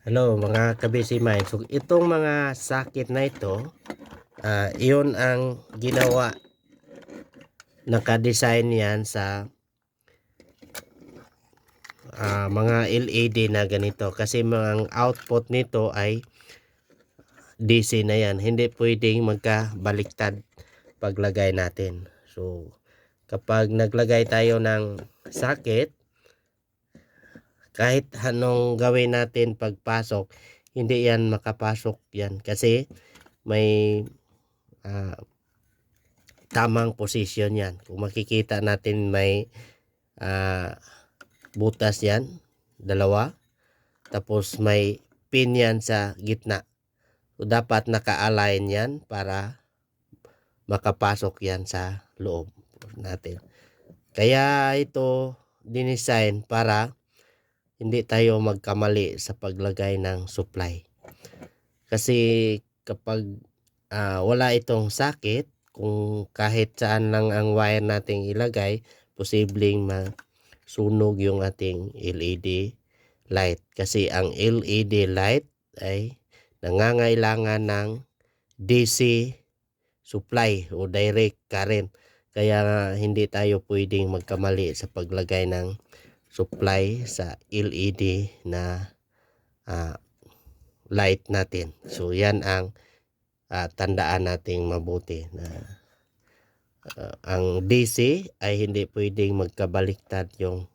Hello mga kabisi mind. So itong mga sakit na ito, ah, iyon ang ginawa naka-design yan sa ah, mga LED na ganito kasi mga output nito ay DC na yan. Hindi pwedeng magkabaliktad paglagay natin. So kapag naglagay tayo ng sakit, kahit anong gawin natin pagpasok, hindi yan makapasok yan kasi may ah, tamang posisyon yan. Kung makikita natin may ah, butas yan, dalawa, tapos may pin yan sa gitna. So, dapat naka-align yan para makapasok yan sa loob natin. Kaya ito dinisign para hindi tayo magkamali sa paglagay ng supply. Kasi kapag ah, wala itong sakit, kung kahit saan lang ang wire nating ilagay, posibleng masunog yung ating LED light. Kasi ang LED light ay nangangailangan ng DC supply o direct current. Kaya hindi tayo pwedeng magkamali sa paglagay ng supply sa LED na ah, light natin. So yan ang ah, tandaan nating mabuti na ah, ang DC ay hindi pwedeng magkabaliktad yung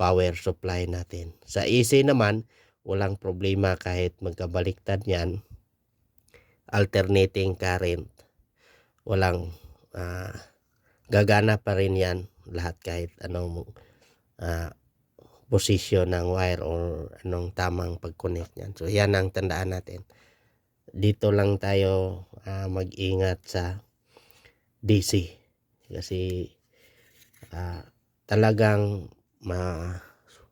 power supply natin. Sa AC naman, walang problema kahit magkabaliktad yan. Alternating current. Walang ah, gagana pa rin yan lahat kahit anong ah, posisyon ng wire or anong tamang pag-connect yan. So yan ang tandaan natin. Dito lang tayo ah, mag-ingat sa DC kasi ah, talagang ma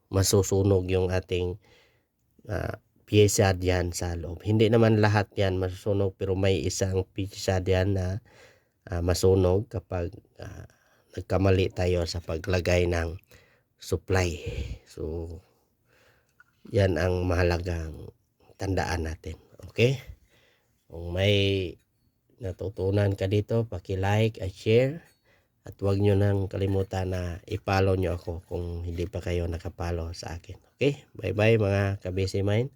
masusunog yung ating ah, pyesa diyan sa loob. Hindi naman lahat yan masusunog pero may isang pyesa diyan na ah, masunog kapag ah, nagkamali tayo sa paglagay ng supply. So, yan ang mahalagang tandaan natin. Okay? Kung may natutunan ka dito, paki-like at share. At huwag nyo nang kalimutan na i-follow nyo ako kung hindi pa kayo nakapalo sa akin. Okay? Bye-bye mga kabisi mind.